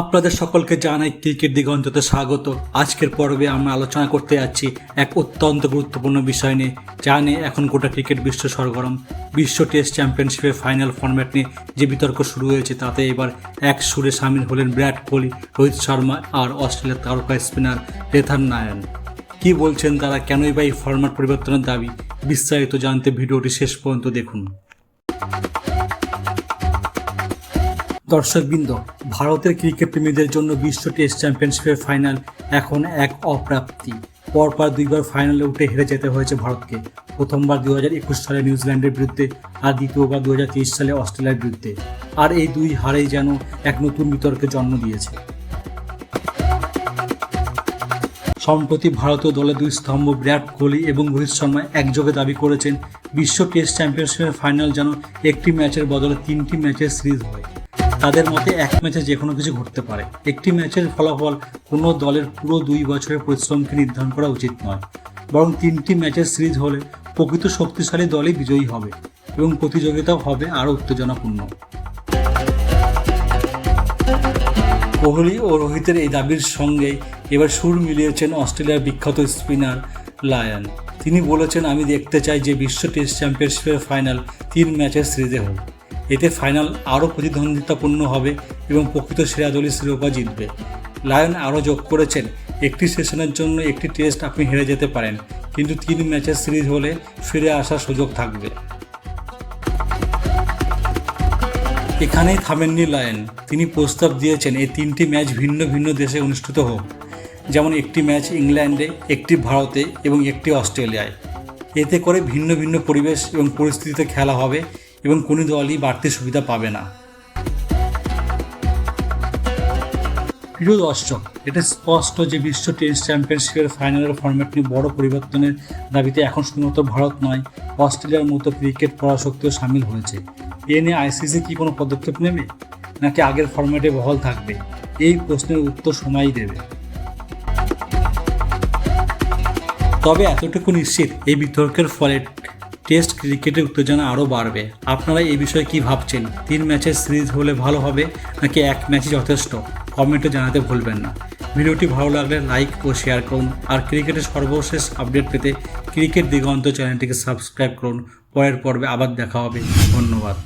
আপনাদের সকলকে জানাই ক্রিকেট দিগন্ততে স্বাগত। আজকের পর্বে আমরা আলোচনা করতে যাচ্ছি এক অত্যন্ত গুরুত্বপূর্ণ বিষয় নিয়ে, যা নিয়ে এখন গোটা ক্রিকেট বিশ্ব সরগরম। বিশ্ব টেস্ট চ্যাম্পিয়নশিপের ফাইনাল ফরম্যাট নিয়ে যে বিতর্ক শুরু হয়েছে, তাতে এবার এক সুরে সামিল হলেন বিরাট কোহলি, রোহিত শর্মা আর অস্ট্রেলিয়ার তারকা স্পিনার রেথান নারায়ণ কি বলছেন তারা? কেনই বা এই ফর্ম্যাট পরিবর্তনের দাবি? বিস্তারিত জানতে ভিডিওটি শেষ পর্যন্ত দেখুন। দর্শকবৃন্দ, ভারতের ক্রিকেট প্রেমীদের জন্য বিশ্ব টেস্ট চ্যাম্পিয়নশিপের ফাইনাল এখন এক অপ্রাপ্তি। পরপর দুইবার ফাইনালে উঠে হেরে যেতে হয়েছে ভারতকে। প্রথমবার দু হাজার একুশ সালে নিউজিল্যান্ডের বিরুদ্ধে আর দ্বিতীয়বার দু হাজার তেইশ সালে অস্ট্রেলিয়ার বিরুদ্ধে। আর এই দুই হারেই যেন এক নতুন বিতর্কের জন্ম দিয়েছে। সম্প্রতি ভারতীয় দলের দুই স্তম্ভ বিরাট কোহলি এবং রোহিত শর্মা একযোগে দাবি করেছেন, বিশ্ব টেস্ট চ্যাম্পিয়নশিপের ফাইনাল যেন একটি ম্যাচের বদলে তিনটি ম্যাচের সিরিজ হয়। তাদের মতে এক ম্যাচে যে কোনো কিছু ঘটতে পারে। একটি ম্যাচের ফলাফল কোনো দলের পুরো দুই বছরের পরিশ্রমকে নির্ধারণ করা উচিত নয়। বরং তিনটি ম্যাচের সিরিজ হলে প্রকৃত শক্তিশালী দলই বিজয়ী হবে এবং প্রতিযোগিতাও হবে আরও উত্তেজনাপূর্ণ। কোহলি ও রোহিতের এই দাবির সঙ্গে এবার সুর মিলিয়েছেন অস্ট্রেলিয়ার বিখ্যাত স্পিনার লায়ন। তিনি বলেছেন, আমি দেখতে চাই যে বিশ্ব টেস্ট চ্যাম্পিয়নশিপের ফাইনাল তিন ম্যাচের সিরিজে হোক। এতে ফাইনাল আরও প্রতিদ্বন্দ্বিতাপূর্ণ হবে এবং প্রকৃত সেরা দলই শিরোপা জিতবে। লায়ন আরও যোগ করেছেন। একটি সেশনের জন্য একটি টেস্ট আপনি হেরে যেতে পারেন, কিন্তু তিন ম্যাচের সিরিজ হলে ফিরে আসার সুযোগ থাকবে। এখানেই থামেননি লায়ন। তিনি প্রস্তাব দিয়েছেন, এই তিনটি ম্যাচ ভিন্ন ভিন্ন দেশে অনুষ্ঠিত হোক। যেমন একটি ম্যাচ ইংল্যান্ডে, একটি ভারতে এবং একটি অস্ট্রেলিয়ায়। এতে করে ভিন্ন ভিন্ন পরিবেশ এবং পরিস্থিতিতে খেলা হবে এবং কোনো দলই বাড়তি সুবিধা পাবে না। প্রিয় দর্শক, এটা স্পষ্ট যে বিশ্ব টেস্ট চ্যাম্পিয়নশিপের ফাইনালের ফরম্যাট নিয়ে বড় পরিবর্তনের দাবিতে এখন শুধুমাত্র ভারত নয়, অস্ট্রেলিয়ার মতো ক্রিকেট পরাশক্তিও সামিল হয়েছে। এ নিয়ে আইসিসি কি কোনো পদক্ষেপ নেবে, নাকি আগের ফরম্যাটে বহাল থাকবে? এই প্রশ্নের উত্তর সময়ই দেবে। তবে এতটুকু নিশ্চিত, এই বিতর্কের ফলে টেস্ট ক্রিকেটের উত্তেজনা আরও বাড়বে। আপনারা এই বিষয়ে কি ভাবছেন? তিন ম্যাচের সিরিজ হলে ভালো হবে নাকি এক ম্যাচই যথেষ্ট? কমেন্টে জানাতে ভুলবেন না। ভিডিওটি ভালো লাগলে লাইক ও শেয়ার করুন। আর ক্রিকেটের সর্বশেষ আপডেট পেতে ক্রিকেট দিগন্ত চ্যানেলটিকে সাবস্ক্রাইব করুন। পরের পর্বে আবার দেখা হবে। ধন্যবাদ।